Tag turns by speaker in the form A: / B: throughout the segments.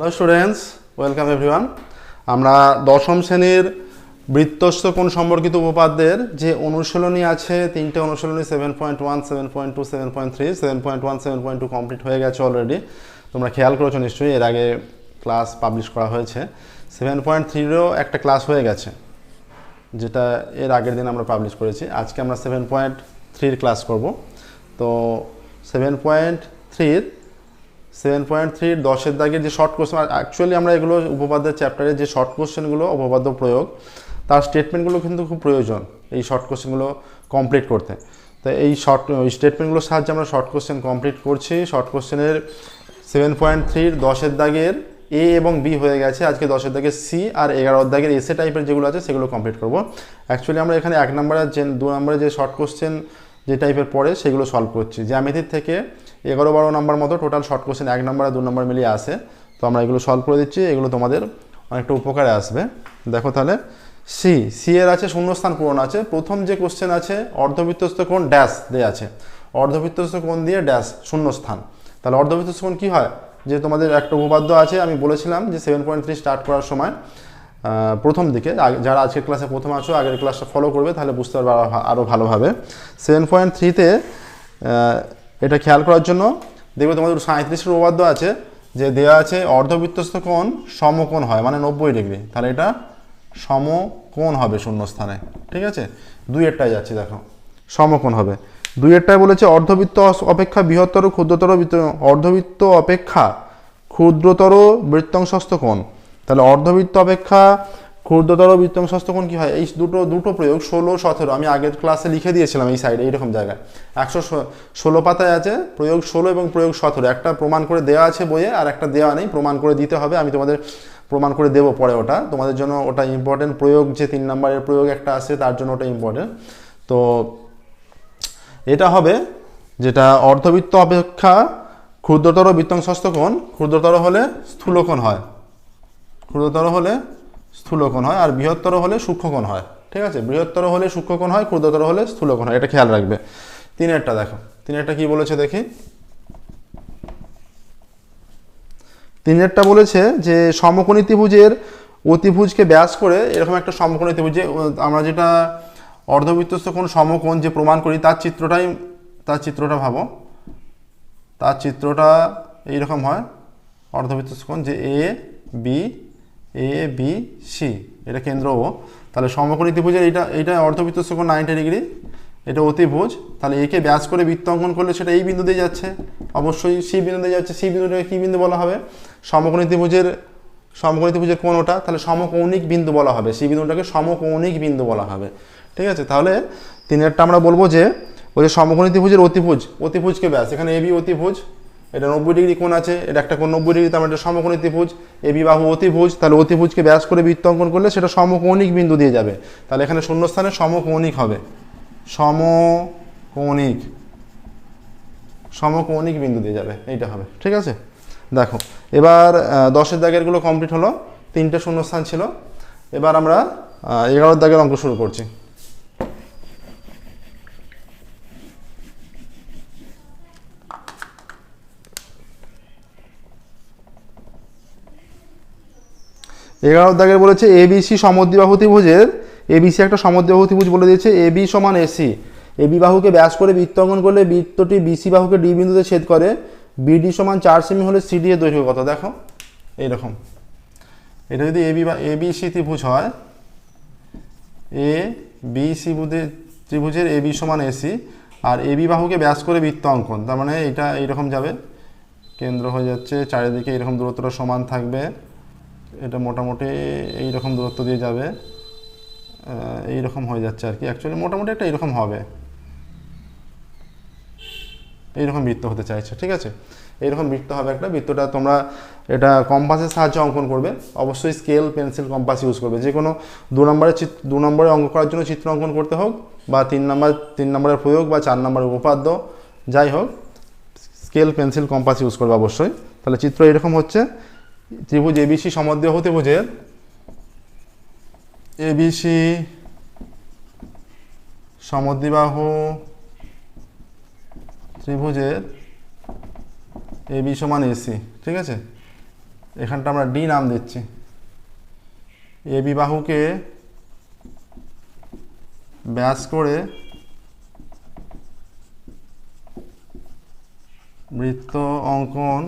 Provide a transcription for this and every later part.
A: Hello students welcome everyone আমরা দশম শ্রেণির বৃত্তস্থ কোণ সম্পর্কিত উপপাদ্যের যে অনুশীলনী আছে, তিনটে অনুশীলনী seven point one seven point two seven point three seven point one seven point two complete হয়ে গেছে অলরেডি তোমরা খেয়াল করেছ নিশ্চয়ই, এর আগে ক্লাস পাবলিশ করা হয়েছে। সেভেন পয়েন্ট থ্রিরও একটা ক্লাস হয়ে গেছে, যেটা এর আগের দিন আমরা পাবলিশ করেছি। আজকে আমরা সেভেন পয়েন্ট থ্রির ক্লাস করব। তো সেভেন পয়েন্ট থ্রির সেভেন পয়েন্ট থ্রির দশের দাগের যে শর্ট কোশ্চেন অ্যাকচুয়ালি আমরা এগুলো উপপাদ্যের চ্যাপ্টারে যে শর্ট কোশ্চেনগুলো উপপাদ্য প্রয়োগ, তার স্টেটমেন্টগুলো কিন্তু খুব প্রয়োজন এই শর্ট কোশ্চেনগুলো কমপ্লিট করতে। তো এই শর্ট স্টেটমেন্টগুলোর সাহায্যে আমরা শর্ট কোশ্চেন কমপ্লিট করছি। শর্ট কোশ্চেনের সেভেন পয়েন্ট থ্রির দশের দাগের এ এবং বি হয়ে গেছে। আজকে দশের দাগের সি আর এগারোর দাগের এসে টাইপের যেগুলো আছে, সেগুলো কমপ্লিট করব। অ্যাকচুয়ালি আমরা এখানে এক নম্বরের যে, দু নম্বরে যে শর্ট কোশ্চেন যে টাইপের পড়ে সেগুলো সলভ করছি। জ্যামিতির থেকে এগারো বারো নম্বর মতো টোটাল শর্ট কোশ্চেন এক নম্বর আর দু নম্বর মিলিয়ে আসে তো আমরা এগুলো সলভ করে দিচ্ছি, এগুলো তোমাদের অনেকটা উপকারে আসবে। দেখো তাহলে সি সি এর আছে শূন্যস্থান পূরণ আছে। প্রথম যে কোশ্চেন আছে, অর্ধবৃত্তস্থ কোণ ড্যাশ দেওয়া আছে। অর্ধবৃত্তস্থ কোণ দিয়ে ড্যাশ শূন্যস্থান। তাহলে অর্ধবৃত্তস্থ কোণ কী হয়? যে তোমাদের একটা উপপাদ্য আছে, আমি বলেছিলাম যে সেভেন পয়েন্ট থ্রি স্টার্ট করার সময় প্রথম দিকে যারা আজকের ক্লাসে প্রথম আছো, আগের ক্লাসটা ফলো করবে, তাহলে বুঝতে পারবে আরও আরও ভালোভাবে সেভেন পয়েন্ট থ্রিতে এটা খেয়াল করার জন্য। দেখবে তোমাদের সাঁত্রিশের উপপাদ্য আছে, যে দেওয়া আছে অর্ধবৃত্তস্থ কোণ সমকোণ হয় মানে নব্বই ডিগ্রি। তাহলে এটা সমকোণ হবে শূন্যস্থানে, ঠিক আছে? দুই এরটায় যাচ্ছে, দেখো। সমকোণ হবে। দুই এরটায় বলেছে, অর্ধবৃত্ত অপেক্ষা বৃহত্তর, ক্ষুদ্রতর বৃত্ত- অর্ধবৃত্ত অপেক্ষা ক্ষুদ্রতর বৃত্তাংশস্থ কোণ। তাহলে অর্ধবৃত্ত অপেক্ষা ক্ষুদ্রতর বৃত্তাংশস্থ কোণ কি হয়? এই দুটো দুটো প্রয়োগ ষোলো, সতেরো। আমি আগের ক্লাসে লিখে দিয়েছিলাম এই সাইডে এইরকম জায়গায়। একশো ষোলো পাতায় আছে, প্রয়োগ ষোলো এবং প্রয়োগ সতেরো। একটা প্রমাণ করে দেওয়া আছে বইয়ে, আর একটা দেওয়া নেই। প্রমাণ করে দিতে হবে। আমি তোমাদের প্রমাণ করে দেবো পরে ওটা। তোমাদের জন্য ওটা ইম্পর্টেন্ট প্রয়োগ, যে তিন নম্বরের প্রয়োগ একটা আছে, তার জন্য ওটা ইম্পর্টেন্ট তো এটা হবে যেটা অর্ধবৃত্ত অপেক্ষা ক্ষুদ্রতর বৃত্তাংশস্থ কোণ। ক্ষুদ্রতর হলে স্থূলকোণ হয়। ক্ষুদ্রতর হলে স্থূলকোণ হয় আর বৃহত্তর হলে সূক্ষ্মকোণ হয় ঠিক আছে? বৃহত্তর হলে সূক্ষ্মকোণ হয় ক্ষুদ্রতর হলে স্থূলকোণ হয় এটা খেয়াল রাখবে। তিনেরটা দেখো তিনেরটা কি বলেছে দেখি? তিনেরটা বলেছে যে সমকোণী ত্রিভুজের অতিভুজকে ব্যাস করে এরকম একটা সমকোণী ত্রিভুজ যে, আমরা যেটা অর্ধবৃত্তস্থ কোণ সমকোণ যে প্রমাণ করি তার চিত্রটাই তার চিত্রটা ভাবো। তার চিত্রটা এইরকম হয় অর্ধবৃত্তস্থ কোণ যে A B A B C এটা কেন্দ্র ও তাহলে সমকোণী ত্রিভুজের এইটা এইটা অর্ধবৃত্তস্থ কোণ নাইনটি ডিগ্রি এটা অতিভুজ। তাহলে একে ব্যাস করে বৃত্ত অঙ্কন করলে সেটা এই বিন্দু দিয়ে যাচ্ছে। অবশ্যই সি বিন্দু দিয়ে যাচ্ছে। সি বিন্দুটাকে কী বিন্দু বলা হবে? সমকোণী ত্রিভুজের সমকোণী ত্রিভুজের কোণ ওটা। তাহলে সমকৌণিক বিন্দু বলা হবে। সি বিন্দুটাকে সমকৌণিক বিন্দু বলা হবে। ঠিক আছে? তাহলে তিনেরটা আমরা বলব যে, ওই যে সমকোণী ত্রিভুজের অতিভুজ, অতিভুজকে ব্যাস। এখানে এবি অতিভুজ। এটা নব্বই ডিগ্রি কোণ আছে, এটা একটা কোণ নব্বই ডিগ্রি তার মানে এটা সমকোণী ত্রিভুজ এ বাহু অতিভুজ তাহলে অতিভুজকে ব্যাস করে বৃত্ত অঙ্কন করলে সেটা সমকৌণিক বিন্দু দিয়ে যাবে। তাহলে এখানে শূন্যস্থানে সমকৌণিক হবে। সমকৌণিক সমকৌণিক বিন্দু দিয়ে যাবে, এইটা হবে, ঠিক আছে? দেখো, এবার দশের দাগেরগুলো কমপ্লিট হলো, তিনটে শূন্যস্থান ছিল। এবার আমরা এগারোর দাগের অঙ্ক শুরু করছি। এগারো দাগের বলেছে, এ এবিসি সমদ্বিবাহু ত্রিভুজের এবিসি একটা সমদ্বিবাহু ত্রিভুজ বলে দিয়েছে এবি সমান এসি এবি বাহুকে ব্যাস করে বৃত্ত অঙ্কন করলে বৃত্তটি বিসি বাহুকে ডি বিন্দুতে ছেদ করে বিডি সমান চার সেমি হলে সিডি এর দৈর্ঘ্য কত দেখো, এইরকম। এটা যদি এবি বা এবিসি ত্রিভুজ হয়, এ বি সি ত্রিভুজের এবি সমান এসি আর এবি বাহুকে ব্যাস করে বৃত্ত অঙ্কন, তার মানে এটা এইরকম যাবে, কেন্দ্র হয়ে যাচ্ছে, চারিদিকে এরকম দূরত্বটা সমান থাকবে। এটা মোটামুটি এই রকম দূরত্ব দিয়ে যাবে এই রকম হয়ে যাচ্ছে আর কি। অ্যাকচুয়ালি মোটামুটি একটা এরকম হবে। এইরকম বৃত্ত হতে চাইছে, ঠিক আছে? এইরকম বৃত্ত হবে একটা, বৃত্তটা তোমরা এটা কম্পাসের সাহায্যে অঙ্কন করবে। অবশ্যই স্কেল পেন্সিল কম্পাস ইউজ করবে। যে কোনো দু নম্বরের চিত্র, দু নম্বরে অঙ্ক করার জন্য চিত্র অঙ্কন করতে হোক, বা তিন নম্বর, তিন নম্বরের প্রয়োগ, বা চার নম্বরের উপাদ্য যাই হোক স্কেল পেন্সিল কম্পাস ইউজ করবে অবশ্যই। তাহলে চিত্র এরকম হচ্ছে। ত্রিভুজ এবিসি সমদ্বিবাহু ত্রিভুজের এবিসি সমদ্বিবাহু ত্রিভুজের এবি সমান এসি ঠিক আছে? এখানটা আমরা ডি নাম দিচ্ছি। এ বাহুকে ব্যাস করে বৃত্ত অঙ্কন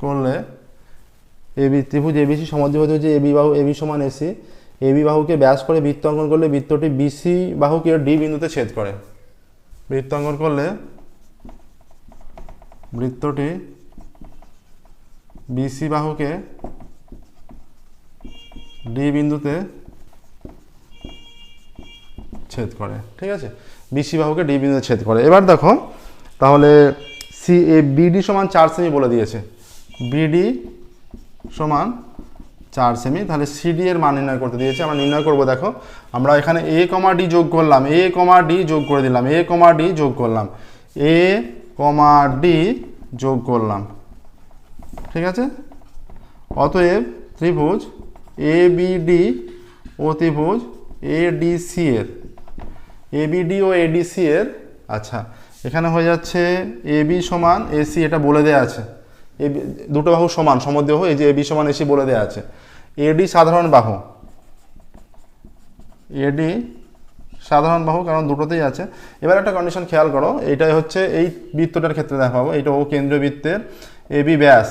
A: করলে এবি ত্রিভুজ এবিসি সমদ্বিবাহু যে এবি বাহু এবি সমান এসি এবি বাহুকে ব্যাস করে বৃত্ত অঙ্কন করলে বৃত্তটি বিসি বাহুকে ডি বিন্দুতে ছেদ করে। বৃত্ত অঙ্কন করলে বৃত্তটি বিসি বাহুকে ডি বিন্দুতে ছেদ করে। ঠিক আছে? বিসি বাহুকে ডি বিন্দুতে ছেদ করে। এবার দেখো, তাহলে সি এ বিডি সমান চার সেমি বলে দিয়েছে। বিডি সমান চার সেমি তাহলে সিডি এর মান নির্ণয় করতে দিয়েছে, আমরা নির্ণয় করব দেখো, আমরা এখানে এ কমা ডি যোগ করলাম এ কমা ডি যোগ করে দিলাম এ কমা ডি যোগ করলাম এ কমা ডি যোগ করলাম, ঠিক আছে? অতএব ত্রিভুজ এ বিডি ও ত্রিভুজ এ ডিসি এর এ বিডি ও এডিসি এর আচ্ছা এখানে হয়ে যাচ্ছে এ বি সমান এসি এটা বলে দেওয়া আছে। এ দুটো বাহু সমান সমদ্বাহু এই যে এ বি সমান এসি বলে দেওয়া আছে। এডি সাধারণ বাহু। এডি সাধারণ বাহু, কারণ দুটোতেই আছে। এবার একটা কন্ডিশন খেয়াল করো, এইটাই হচ্ছে এই বৃত্তটার ক্ষেত্রে দেখাবো এটা ও কেন্দ্রীয় বৃত্তের এবি ব্যাস।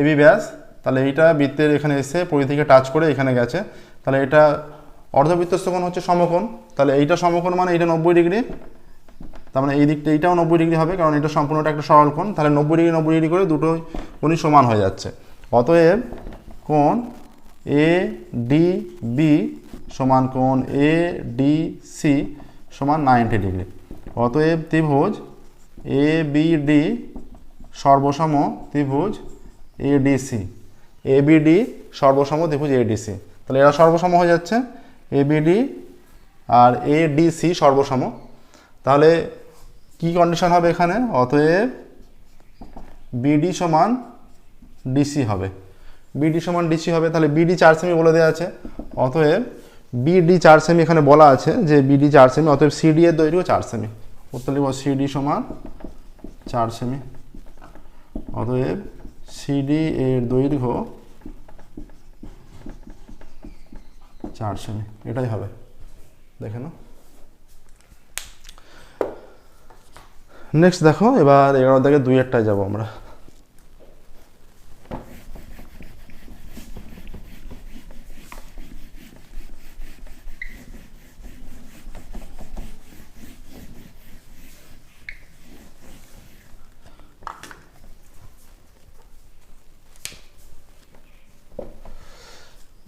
A: এবি ব্যাস, তাহলে এইটা বৃত্তের এখানে এসে পরিধিকে টাচ করে এখানে গেছে। তাহলে এটা অর্ধবৃত্তস্থ কোণ হচ্ছে সমকোণ, তাহলে এইটা সমকোণ মানে এইটা নব্বই ডিগ্রি তার মানে এই দিকটা এইটাও নব্বই ডিগ্রি হবে, কারণ এটা সম্পূর্ণটা একটা সরল কোণ। তাহলে নব্বই ডিগ্রি নব্বই ডিগ্রি করে দুটো কোণই সমান হয়ে যাচ্ছে। অতএব কোণ এ ডি বি সমান কোণ এ ডি সি সমান নাইনটি ডিগ্রি। অতএব ত্রিভুজ এ বি ডি সর্বসম ত্রিভুজ এ ডি সর্বসম ত্রিভুজ এ ডি সি তাহলে এরা সর্বসম হয়ে যাচ্ছে। এ বি ডি আর এ ডি সি সর্বসম। তাহলে কি কন্ডিশন হবে এখানে? অতএব বিডি সমান ডিসি হবে। বিডি সমান ডিসি হবে, তাহলে বিডি চার সেমি বলে দেওয়া আছে। অতএব বিডি চার সেমি এখানে বলা আছে যে বিডি চার সেমি অতএব সিডি এর দৈর্ঘ্য চার সেমি উত্তর লিখব সিডি সমান চার সেমি অতএব সিডি এর দৈর্ঘ্য চার সেমি এটাই হবে। দেখে নাও। নেক্সট দেখো, এবার এগারো থেকে দুই একটায় যাব আমরা।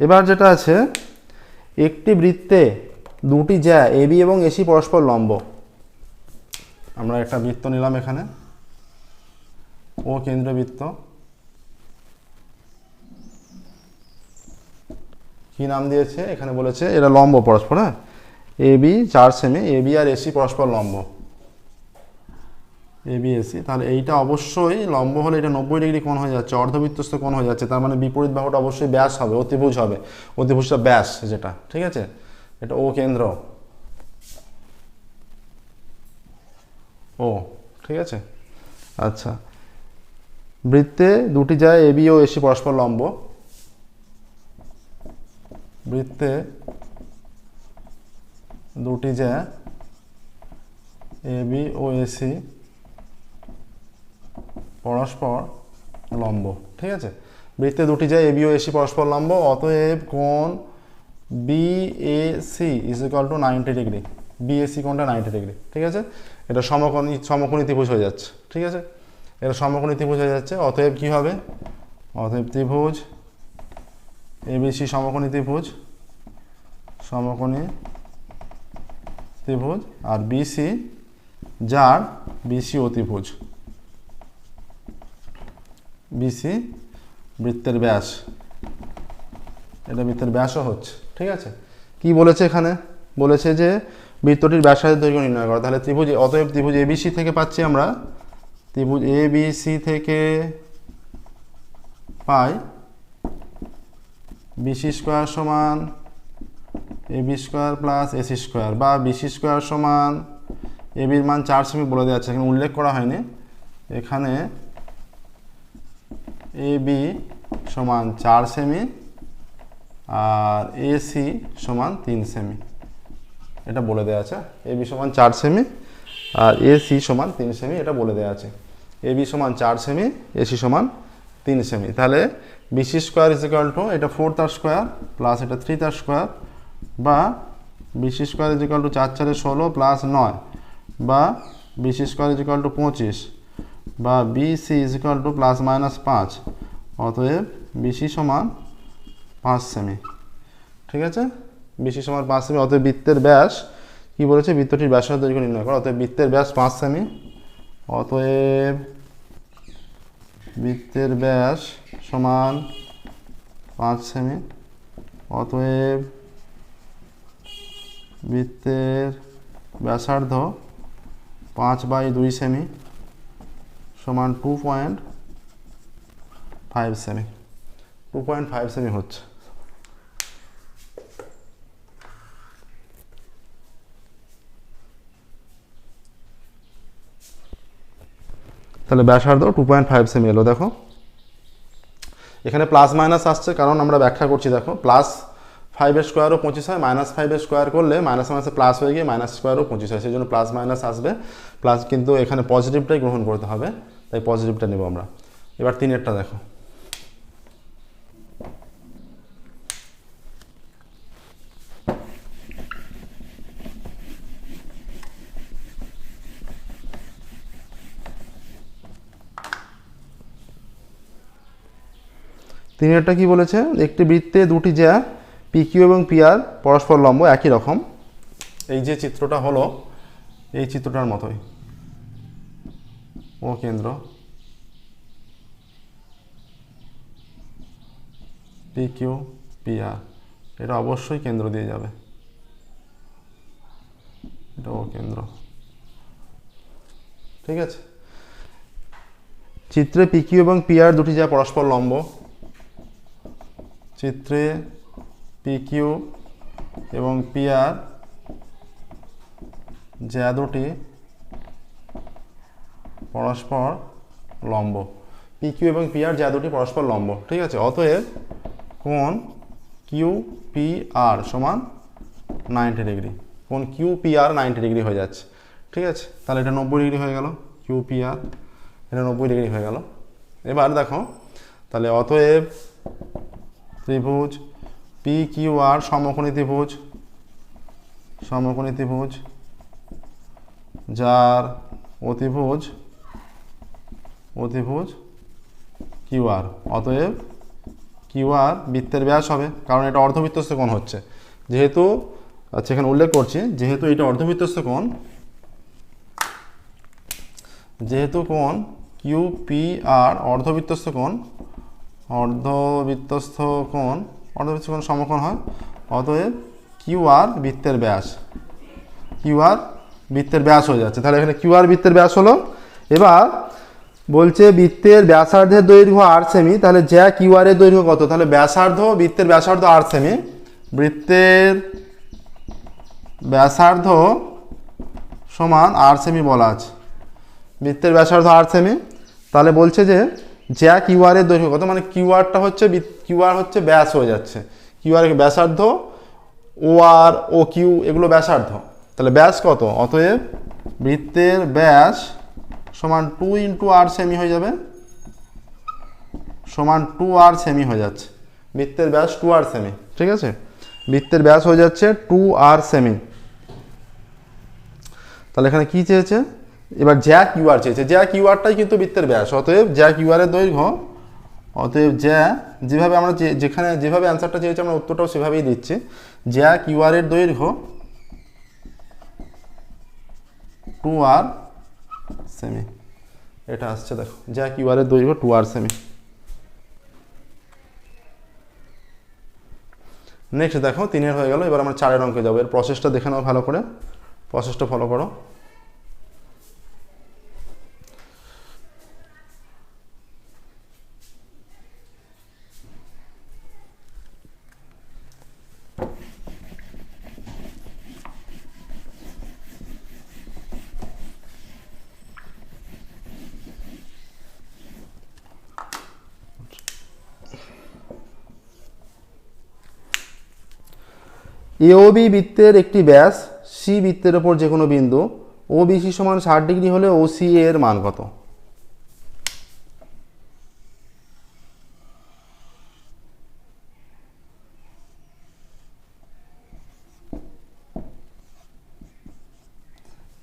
A: এবার যেটা আছে, একটি বৃত্তে দুটি জ্যা এবি এবং এসি পরস্পর লম্ব। আমরা একটা বৃত্ত নিলাম এখানে। ও কেন্দ্রবৃত্ত কি নাম দিয়েছে? এখানে বলেছে এরা লম্ব পরস্পর হ্যাঁ? এ বি চার সেমি এ বি আর এসি পরস্পর লম্ব। এ বি এসি তাহলে এইটা অবশ্যই লম্ব হলে এটা নব্বই ডিগ্রি কোণ হয়ে যাচ্ছে, অর্ধবৃত্তস্থ কোণ হয়ে যাচ্ছে, তার মানে বিপরীত বাহুটা অবশ্যই ব্যাস হবে, অতিভুজ হবে, অতিভুজটা ব্যাস যেটা, ঠিক আছে? এটা ও কেন্দ্র। ও, ঠিক আছে। আচ্ছা। বৃত্তে দুটি যায় এবি ও এসি পরস্পর লম্ব। বৃত্তে দুটি যায় এবি ও এসি পরস্পর লম্ব। ঠিক আছে? বৃত্তে দুটি যায় এবি ও এসি পরস্পর লম্ব, অতএব কোণ B A C is equal to ninety degree. BSC কোণটা নাইনটি ডিগ্রি। ঠিক আছে? এটা সমকোণী সমকোণী ত্রিভুজ হয়ে যাচ্ছে, ঠিক আছে? এটা সমকোণী ত্রিভুজ হয়ে যাচ্ছে, অতএব কি হবে? অতএব ত্রিভুজ, এবিসি সমকোণী ত্রিভুজ সমকোণী ত্রিভুজ, আর বিসি, যার বিসি অতিভুজ বিসি বৃত্তের ব্যাস। এটা বৃত্তের ব্যাসও হচ্ছে, ঠিক আছে? কি বলেছে এখানে? বলেছে যে বৃত্তটির ব্যাসার্ধের দৈর্ঘ্য নির্ণয় করা। তাহলে ত্রিভুজ অতএব ত্রিভুজ এবিসি থেকে পাচ্ছি আমরা, ত্রিভুজ এ, বি, সি থেকে পাই বিসি স্কোয়ার সমান A B square plus AC square বা বিসি স্কোয়ার সমান এ বির মান চার সেমি বলে দেওয়া আছে, এখানে উল্লেখ করা হয়নি। এখানে এ বি সমান চার সেমি আর এসি সমান তিন সেমি এটা বলে দেওয়া আছে। এ বি সমান চার সেমি আর এসি সমান তিন সেমি এটা বলে দেওয়া আছে। এ বি সমান চার সেমি এসি সমান তিন সেমি তাহলে BC square is equal to এটা ফোর তার স্কোয়ার প্লাস এটা থ্রি তার স্কোয়ার বা BC square is equal to চার চারে ষোলো প্লাস নয় বা BC square is equal to পঁচিশ বা BC is equal to plus minus পাঁচ। অতএব বিসি সমান পাঁচ সেমি ঠিক আছে? বিসি সমান পাঁচ সেমি, অতএব বৃত্তের ব্যাস, কি বলেছে? বৃত্তটির ব্যাসের দৈর্ঘ্য নির্ণয় করো। অতএব বৃত্তের ব্যাস পাঁচ সেমি, অতএব বৃত্তের ব্যাস সমান পাঁচ সেমি, অতএব বৃত্তের ব্যাসার্ধ পাঁচ বাই দুই সেমি সমান টু পয়েন্ট ফাইভ সেমি। টু পয়েন্ট ফাইভ সেমি হচ্ছে। তাহলে ব্যাসার্ধ টু পয়েন্ট ফাইভ সেমি এলো, দেখো। এখানে প্লাস মাইনাস আসছে, কারণ আমরা ব্যাখ্যা করছি, দেখো প্লাস ফাইভের স্কোয়ারও পঁচিশ হয় মাইনাস ফাইভের স্কোয়ার করলে মাইনাস মাইনাসে প্লাস হয়ে গিয়ে মাইনাস স্কোয়ারও পঁচিশ হয়, সেই জন্য প্লাস মাইনাস আসবে। প্লাস কিন্তু এখানে পজিটিভটাই গ্রহণ করতে হবে, তাই পজিটিভটা নেব আমরা। এবার তিনেরটা দেখো। তিনেরটা কি বলেছে? একটি বৃত্তে দুটি জ্যা, পিকিউ এবং পিআর পরস্পর লম্ব, একই রকম। এই যে চিত্রটা হলো, এই চিত্রটার মতোই। ও কেন্দ্র। পি কিউ পি আর এটা অবশ্যই কেন্দ্র দিয়ে যাবে। এটা ও কেন্দ্র। ঠিক আছে? চিত্রে পিকিউ এবং পি আর দুটি যা পরস্পর লম্ব। চিত্রে পি কিউ এবং পি আর যা দুটি পরস্পর লম্ব। পি কিউ এবং পি আর যা দুটি পরস্পর লম্ব, ঠিক আছে? অতএব কোণ কিউ পি আর সমান নাইনটি ডিগ্রি। কোণ কিউ পি নাইনটি ডিগ্রি হয়ে যাচ্ছে, ঠিক আছে? তাহলে এটা নব্বই ডিগ্রি হয়ে গেল কিউ পি এটা নব্বই ডিগ্রি হয়ে গেল। এবার দেখো, তাহলে অতএব ত্রিভুজ পি কিউ আর সমকোণী ত্রিভুজ সমকোণী ত্রিভুজ, যার অতিভুজ অতিভুজ কিউ আর অতএব কিউ আর বৃত্তের ব্যাস হবে, কারণ এটা অর্ধবৃত্তস্থ কোণ হচ্ছে। যেহেতু আচ্ছা এখানে উল্লেখ করছি, যেহেতু এটা অর্ধবৃত্তস্থ কোণ, যেহেতু কোণ কিউ পি আর অর্ধবৃত্তস্থ কোণ অর্ধবৃত্তস্থ কোণ অর্ধবৃত্তস্থ কোণ সমকোণ হয়। অতএব কিউ আর বৃত্তের ব্যাস। কিউ আর বৃত্তের ব্যাস হয়ে যাচ্ছে। তাহলে এখানে কিউ আর বৃত্তের ব্যাস হলো। এবার বলছে বৃত্তের ব্যাসার্ধের দৈর্ঘ্য আট সেমি তাহলে জ্যা কিউ আর এর দৈর্ঘ্য কত? তাহলে ব্যাসার্ধ, বৃত্তের ব্যাসার্ধ আট সেমি বৃত্তের ব্যাসার্ধ সমান আট সেমি বলা আছে। বৃত্তের ব্যাসার্ধ আট সেমি তাহলে বলছে যে জ্যা কিউআর এর দৈর্ঘ্য কত? মানে কিউআরটা হচ্ছে কিউআর হচ্ছে ব্যাস হয়ে যাচ্ছে। কিউআর ব্যাসার্ধ ও আর ও কিউ এগুলো ব্যাসার্ধ। তাহলে ব্যাস কত? অতএব বৃত্তের ব্যাস সমান টু ইন্টু আর সেমি হয়ে যাবে। সমান টু আর সেমি হয়ে যাচ্ছে। বৃত্তের ব্যাস টু আর সেমি ঠিক আছে? বৃত্তের ব্যাস হয়ে যাচ্ছে টু আর সেমি তাহলে এখানে কি চেয়েছে? এবার জ্যা কিউআর চেয়েছে। জ্যা কিউআরটাই কিন্তু বৃত্তের ব্যাস। অতএব জ্যা কিউআরের দৈর্ঘ্য। অতএব জ্যা যেভাবে আমরা যেখানে যেভাবে অ্যান্সারটা চেয়েছি, আমরা উত্তরটাও সেভাবেই দিচ্ছি। জ্যা কিউআরের দৈর্ঘ্য। টু আর সেমি এটা আসছে, দেখো। জ্যা কিউআরের দৈর্ঘ্য টু আর সেমি নেক্সট দেখো, তিনের হয়ে গেল। এবার আমরা চারের অঙ্কে যাব। এর প্রসেসটা দেখে নাও ভালো করে। প্রসেসটা ফলো করো। এওবি বৃত্তের একটি ব্যাস সি বৃত্তের ওপর যে কোনো বিন্দু ও বিসি সমান ষাট ডিগ্রি হলে ও সি এর মান কত?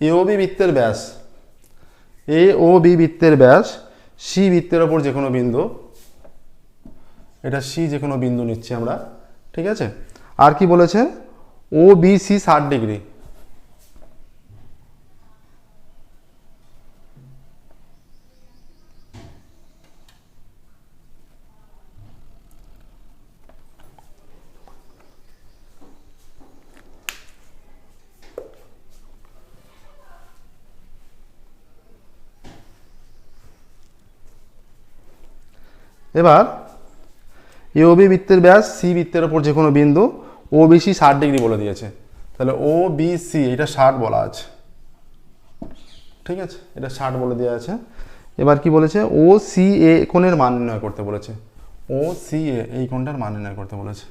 A: এওবি বৃত্তের ব্যাস এ ও বি বৃত্তের ব্যাস সি বৃত্তের ওপর যে কোনো বিন্দু, এটা সি যে কোনো বিন্দু নিচ্ছি আমরা, ঠিক আছে? আর কি বলেছে? ও বি সি ষাট ডিগ্রি। এবার এওবি বৃত্তের ব্যাস সি বৃত্তের ওপর যে কোনো বিন্দু ও বিসি ষাট ডিগ্রি বলে দিয়েছে। তাহলে ও বি সি এটা ষাট বলা আছে। ঠিক আছে? এটা ষাট বলে দেওয়া আছে। এবার কি বলেছে? ও সি এ কোণের মান নির্ণয় করতে বলেছে। ও সি এ এই কোণটার মান নির্ণয় করতে বলেছে।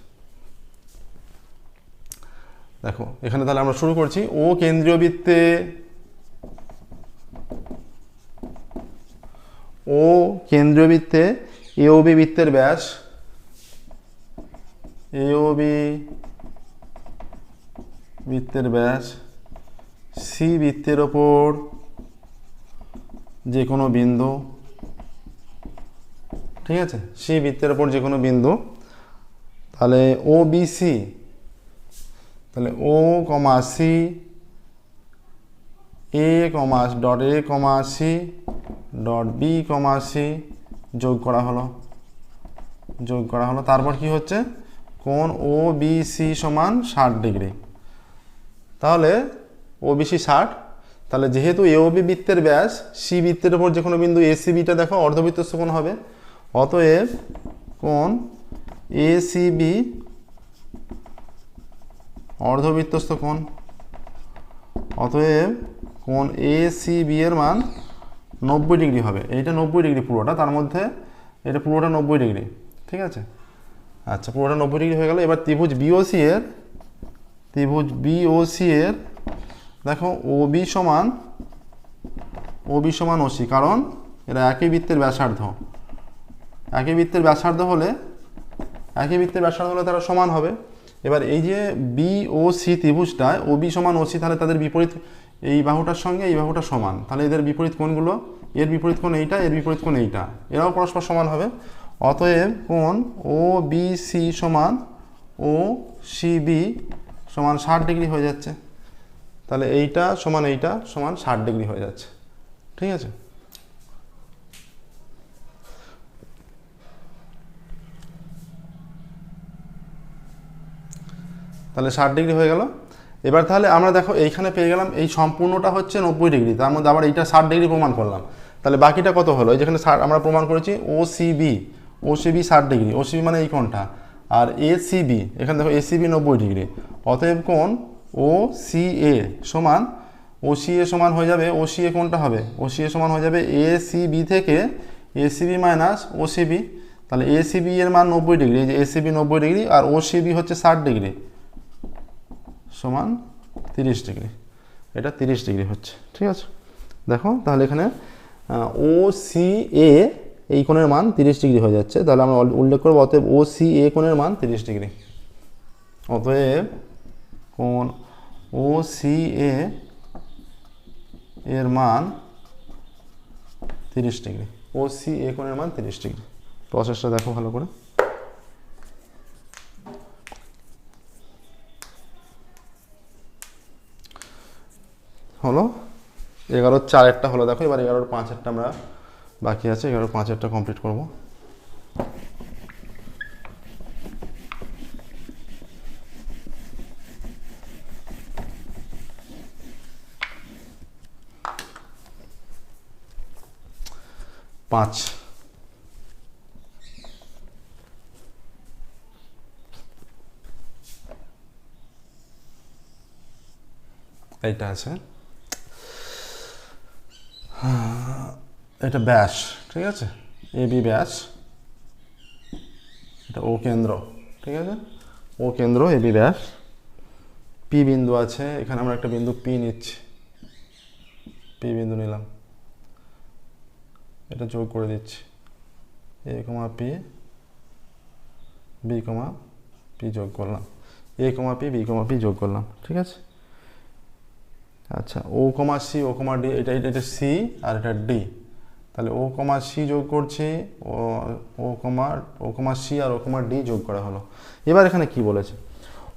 A: দেখো, এখানে তাহলে আমরা শুরু করছি। ও কেন্দ্রীয় বৃত্তে ও কেন্দ্রীয় বৃত্তে এওবি বৃত্তের ব্যাস। এওবি বৃত্তের ব্যাস সি বৃত্তের ওপর যে কোনো বিন্দু, ঠিক আছে? সি বৃত্তের ওপর যে কোনো বিন্দু, তাহলে ও বি সি তাহলে O comma C A comma dot A comma C dot B comma C যোগ করা হলো। যোগ করা হলো, তারপর কি হচ্ছে? কোন ও বি সি সমান ষাট ডিগ্রি। তাহলে ও বিসি ষাট, তাহলে যেহেতু এ ও বি বৃত্তের ব্যাস সি বৃত্তের উপর যে কোনো বিন্দু এ সি বিটা দেখো অর্ধবৃত্তস্থ কোণ হবে। অতএব কোণ এ সি বি অর্ধবৃত্তস্থ কোণ অতএব কোণ এ সি বি এর মান নব্বই ডিগ্রি হবে। এইটা নব্বই ডিগ্রি পুরোটা, তার মধ্যে এটা পুরোটা নব্বই ডিগ্রি, ঠিক আছে? আচ্ছা পুরোটা নব্বই ডিগ্রি হয়ে গেল। এবার ত্রিভুজ বিওসি এর ত্রিভুজ বিওসি এর, দেখো ও বি সমান ও বি সমান ওসি কারণ এরা একই বৃত্তের ব্যাসার্ধ। একই বৃত্তের ব্যাসার্ধ হলে, একই বৃত্তের ব্যাসার্ধ হলে তারা সমান হবে। এবার এই যে বি ও সি ত্রিভুজটায় ও বি সমান ওসি তাহলে তাদের বিপরীত এই বাহুটার সঙ্গে এই বাহুটা সমান। তাহলে এদের বিপরীত কোণগুলো, এর বিপরীত কোণ এইটা, এর বিপরীত কোণ এইটা। এরাও পরস্পর সমান হবে। অতএব কোণ ও বি সি সমান ও সি বি সমান ষাট ডিগ্রি হয়ে যাচ্ছে। তাহলে এইটা সমান এইটা সমান ষাট ডিগ্রি হয়ে যাচ্ছে। ঠিক আছে? তাহলে ষাট ডিগ্রি হয়ে গেল। এবার তাহলে আমরা দেখো এইখানে পেয়ে গেলাম, এই সম্পূর্ণটা হচ্ছে নব্বই ডিগ্রি। তার মধ্যে আবার এইটা ষাট ডিগ্রি প্রমাণ করলাম। তাহলে বাকিটা কত হলো? যেখানে আমরা প্রমাণ করেছি ও সিবি ও সিবি ষাট ডিগ্রি। ও সিবি মানে এই কোণটা। আর এ সিবি এখানে দেখো এ সিবি নব্বই ডিগ্রি। অতএব কোণ? ও সি এ সমান ও সি এ সমান হয়ে যাবে ও সি এ কোনটা হবে? ও সি এ সমান হয়ে যাবে এ সি বি থেকে A C B minus O C B তাহলে এ সি বি এর মান নব্বই ডিগ্রি, এই যে এ সি বি নব্বই ডিগ্রি আর ও সি বি হচ্ছে ষাট ডিগ্রি। সমান তিরিশ ডিগ্রি। এটা তিরিশ ডিগ্রি হচ্ছে, ঠিক আছে? দেখো, তাহলে এখানে ও সি এ এই কোণের মান তিরিশ ডিগ্রি হয়ে যাচ্ছে। তাহলে আমরা উল্লেখ করব, অতএব ও সি এ কোণের মান তিরিশ ডিগ্রি। অতএব কোণ ও সি এ এর মান তিরিশ ডিগ্রি। ও সি এ কোণের মান তিরিশ ডিগ্রি। প্রসেসটা দেখো ভালো করে। হলো? এগারোর চার একটা হলো, দেখো, এবার এগারোর পাঁচ একটা আমরা বাকি আছে এগারো পাঁচ হাজারটা কমপ্লিট করব। পাঁচ। এইটা আছে। এটা ব্যাস ঠিক আছে? এ বি ব্যাস এটা ও কেন্দ্র, ঠিক আছে? ও কেন্দ্র এ বি ব্যাস পি বিন্দু আছে, এখানে আমরা একটা বিন্দু পি নিচ্ছি। পি বিন্দু নিলাম। এটা যোগ করে দিচ্ছি। A comma P B comma P যোগ করলাম। A comma P B comma P যোগ করলাম, ঠিক আছে? আচ্ছা ও কমা সি ও কমা ডি এটা এটা সি আর এটা ডি তাহলে ও কমা সি যোগ করছি, ও ও কমা ও কমা সি আর ও কমা ডি যোগ করা হলো। এবার এখানে কি বলেছে?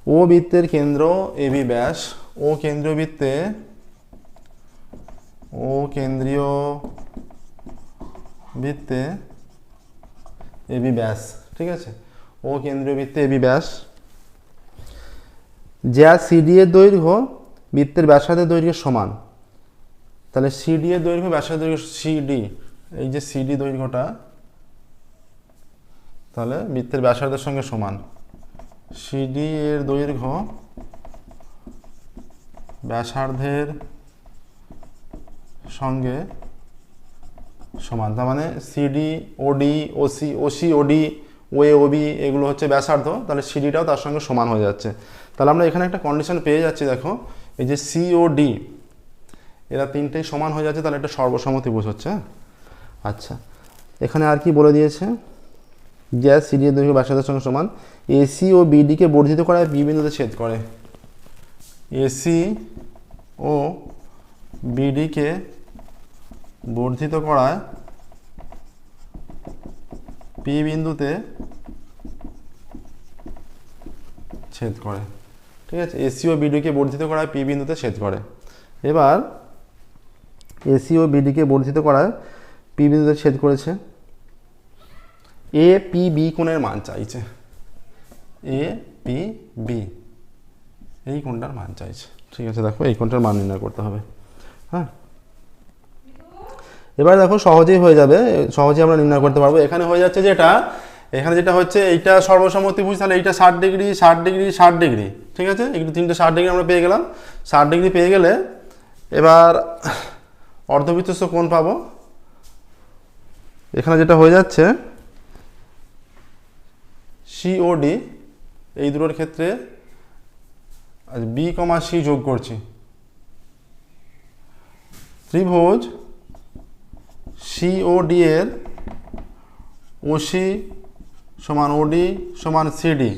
A: ও বৃত্তের কেন্দ্র এ বি ব্যাস, ও কেন্দ্রীয় বৃত্তে, ও কেন্দ্রীয় বৃত্তে এ বি ব্যাস, ঠিক আছে? ও কেন্দ্রীয় বৃত্তে এ বি ব্যাস। যা সিডি এর দৈর্ঘ্য, বৃত্তের ব্যাসার্ধের দৈর্ঘ্যের সমান। তাহলে সিডি এর দৈর্ঘ্য, ব্যাসার্ধের দৈর্ঘ্য সিডি এই যে সিডি দৈর্ঘ্যটা, তাহলে বৃত্তের ব্যাসার্ধের সঙ্গে সমান। সিডি এর দৈর্ঘ্য ব্যাসার্ধের সঙ্গে সমান। তার মানে CD OD OC OC OD OA OB এগুলো হচ্ছে ব্যাসার্ধ। তাহলে সিডিটাও তার সঙ্গে সমান হয়ে যাচ্ছে। তাহলে আমরা এখানে একটা কন্ডিশন পেয়ে যাচ্ছি, দেখো। এই যে সি ও ডি এরা তিনটেই সমান হয়ে যাচ্ছে, তাহলে এটা সর্বসম্মতি বোঝাচ্ছে হ্যাঁ? আচ্ছা। এখানে আর কি বলে দিয়েছে? গ্যাস সিডি এর দৈর্ঘ্য ব্যাসার্ধের সঙ্গে সমান। এসি ও বিডিকে বর্ধিত করায় বি বিন্দুতে ছেদ করে। এসি ও বিডিকে বর্ধিত করায় পি বিন্দুতে ছেদ করে। ঠিক আছে? এসি ও বিডিকে বর্ধিত করায় পি বিন্দুতে ছেদ করে। এবার এসি ও বিডিকে বর্ধিত করায় পি বিন্দুতে ছেদ করেছে। এ পি বি কোণের মান চাইছে। এ পি বি এই কোণটার মান চাইছে। ঠিক আছে, দেখো, এই কোণটার মান নির্ণয় করতে হবে। হ্যাঁ? এবার দেখো, সহজেই হয়ে যাবে। সহজেই আমরা নির্ণয় করতে পারব। এখানে হয়ে যাচ্ছে যেটা, এখানে যেটা হচ্ছে, এইটা সর্বসম্মতি সর্বসম্মতিভুজ তাহলে এইটা ষাট ডিগ্রি ষাট ডিগ্রি ষাট ডিগ্রি। ঠিক আছে? একটু তিনটে ষাট ডিগ্রি আমরা পেয়ে গেলাম। ষাট ডিগ্রি পেয়ে গেলে, এবার অর্ধবৃত্তস্থ কোণ পাবো। এখানে যেটা হয়ে যাচ্ছে সিওডি এই দুটোর ক্ষেত্রে বি কমা সি যোগ করছি। ত্রিভুজ সিওডি এর ওসি সমান ওডি সমান সিডি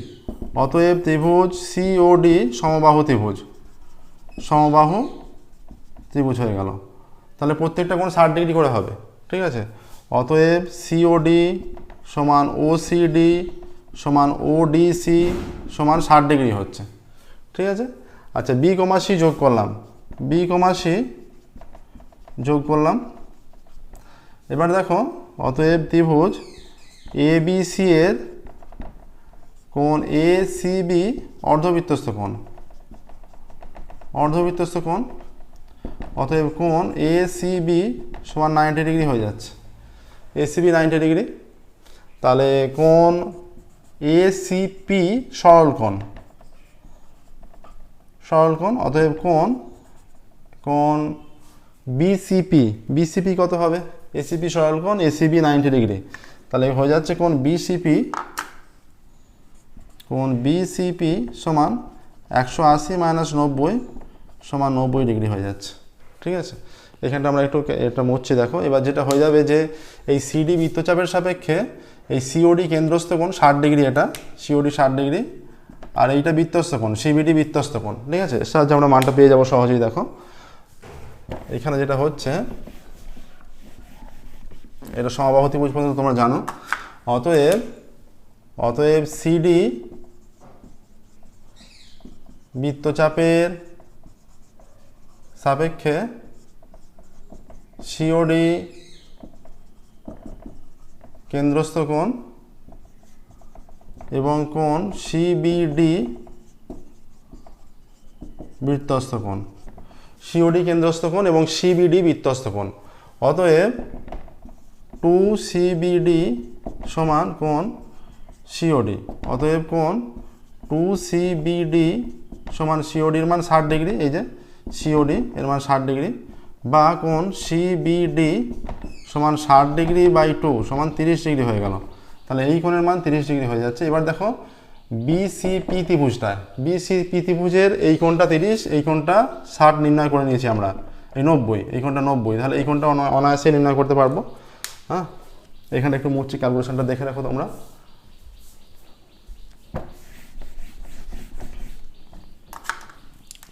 A: অতএব ত্রিভুজ সিওডি সমবাহু ত্রিভুজ সমবাহু ত্রিভুজ হয়ে গেল। তাহলে প্রত্যেকটা কোণ ষাট ডিগ্রি করে হবে, ঠিক আছে? অতএব সিওডি সমান ওসিডি সমান ওডিসি সমান ষাট ডিগ্রি হচ্ছে। ঠিক আছে? আচ্ছা বি কমা সি যোগ করলাম। বি কমা সি যোগ করলাম। এবার দেখো, অতএব ত্রিভুজ এ বি সি এর কোণ এ সি বি অর্ধবৃত্তস্থ কোণ। অর্ধবৃত্তস্থ কোণ। অতএব কোণ এ সি সমান নাইনটি ডিগ্রি হয়ে যাচ্ছে। এ সি নাইনটি ডিগ্রি তাহলে কোন এসিপি সি পি সরল কোণ সরল কোণ অতএব কোণ কোণ বিসিপি বিসিপি কত হবে? এসিপি সরল কোণ এসিবি নাইনটি ডিগ্রি তাহলে হয়ে যাচ্ছে কোন বিসিপি কোণ বিসিপি সমান একশো আশি মাইনাস নব্বই সমান নব্বই ডিগ্রি হয়ে যাচ্ছে, ঠিক আছে? এখানটা আমরা একটু এটা মুছছি, দেখো। এবার যেটা হয়ে যাবে যে এই সিডি বৃত্তচাপের সাপেক্ষে এই সিওডি কেন্দ্রস্থ কোণ ষাট ডিগ্রি এটা সিওডি ষাট ডিগ্রি, আর এইটা বৃত্তস্থ কোণ সিবিডি বৃত্তস্থ কোণ, ঠিক আছে? সাহায্যে আমরা মানটা পেয়ে যাব সহজেই, দেখো। এখানে যেটা হচ্ছে, এটা সমবাহতি বুঝ পর্যন্ত তোমরা জানো। অতএব অতএব সিডি বৃত্তচাপের সাপেক্ষে সিওডি কেন্দ্রস্থ কোণ এবং কোণ সিবিডি বৃত্তস্থ কোণ। সিওডি কেন্দ্রস্থ কোণ এবং সিবিডি বৃত্তস্থ কোণ। অতএব টু সিবিডি সমান কোণ সিওডি। অতএব কোণ টু সিবিডি সমান সিওডির মান ষাট ডিগ্রি, এই যে সিওডি এর মান ষাট ডিগ্রি। বা কোণ সিবিডি সমান ষাট ডিগ্রি বাই টু সমান তিরিশ ডিগ্রি হয়ে গেল। তাহলে এই কোণের মান তিরিশ ডিগ্রি হয়ে যাচ্ছে। এবার দেখো বিসিপি ত্রিভুজটা। বিসিপি ত্রিভুজের এই কোণটা তিরিশ, এই কোণটা ষাট নির্ণয় করে নিয়েছি আমরা। এই নব্বই, এই কোণটা নব্বই। তাহলে এই কোণটা অনা- অনায়াসে নির্ণয় করতে পারব। হ্যাঁ? এখানে একটু মুচ্ছি ক্যালকুলেশনটা দেখে রাখো তোমরা।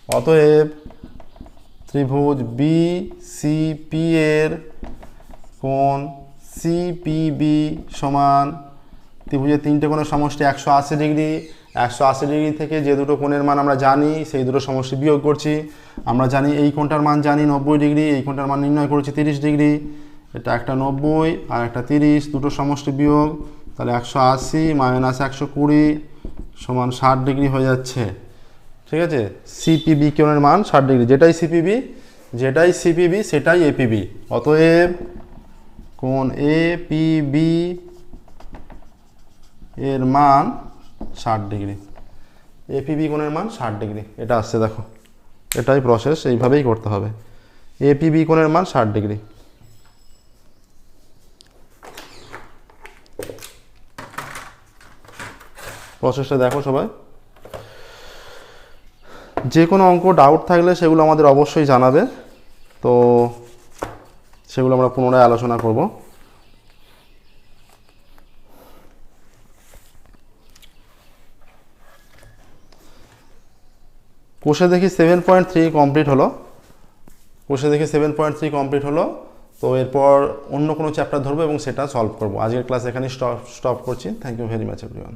A: অতএব ত্রিভুজ বি সিপি এর কোণ সিপিবি সমান, ত্রিভুজের তিনটে কোণের সমষ্টি একশো আশি ডিগ্রি। একশো আশি ডিগ্রি থেকে যে দুটো কোণের মান আমরা জানি, সেই দুটো সমষ্টি বিয়োগ করছি। আমরা জানি এই কোণটার মান জানি নব্বই ডিগ্রি, এই কোণটার মান নির্ণয় করেছি তিরিশ ডিগ্রি। এটা একটা নব্বই, আর একটা তিরিশ, দুটো সমষ্টি বিয়োগ, তাহলে একশো আশি মাইনাস একশো কুড়ি সমান ষাট ডিগ্রি হয়ে যাচ্ছে। ঠিক আছে? সিপিবি কোণের মান? ষাট ডিগ্রি। যেটাই সিপিবি যেটাই সিপিবি সেটাই এপিবি অতএব কোণ এপিবি এর মান ষাট ডিগ্রি। এপিবি কোণের মান ষাট ডিগ্রি। এটা আসছে, দেখো। এটাই প্রসেস এইভাবেই করতে হবে। এপিবি কোণের মান ষাট ডিগ্রি। প্রসেসটা দেখো সবাই। যে কোনো অঙ্ক ডাউট থাকলে সেগুলো আমাদের অবশ্যই জানাবে। তো সেগুলো আমরা পুনরায় আলোচনা করব। কোষে দেখি সেভেন পয়েন্ট থ্রি কমপ্লিট হলো। কোষে দেখি সেভেন পয়েন্ট থ্রি কমপ্লিট হলো। তো এরপর অন্য কোনো চ্যাপ্টার ধরবো এবং সেটা সলভ করব। আজকের ক্লাস এখানে স্টপ স্টপ করছি। Thank you very much everyone